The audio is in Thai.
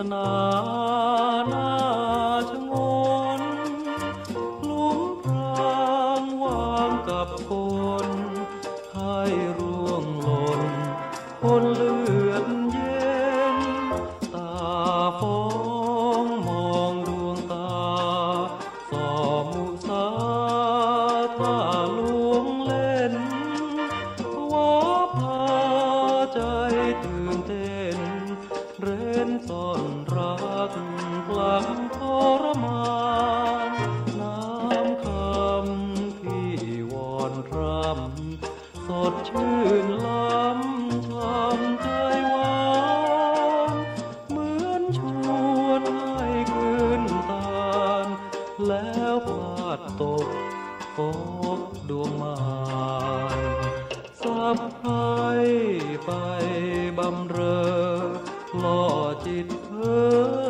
สนาหน้าชงนลุมพรางวางกับคนให้ร่วงหล่นคนลืม ต้นรักกลางทรมานน้ำคำที่วอนรำสดชื่นล้ำชำใจหวานเหมือนชวนให้คืนตาลแล้วพลาดตกพกดวงมารสับไปไปบำเรอ Claudette Pearl.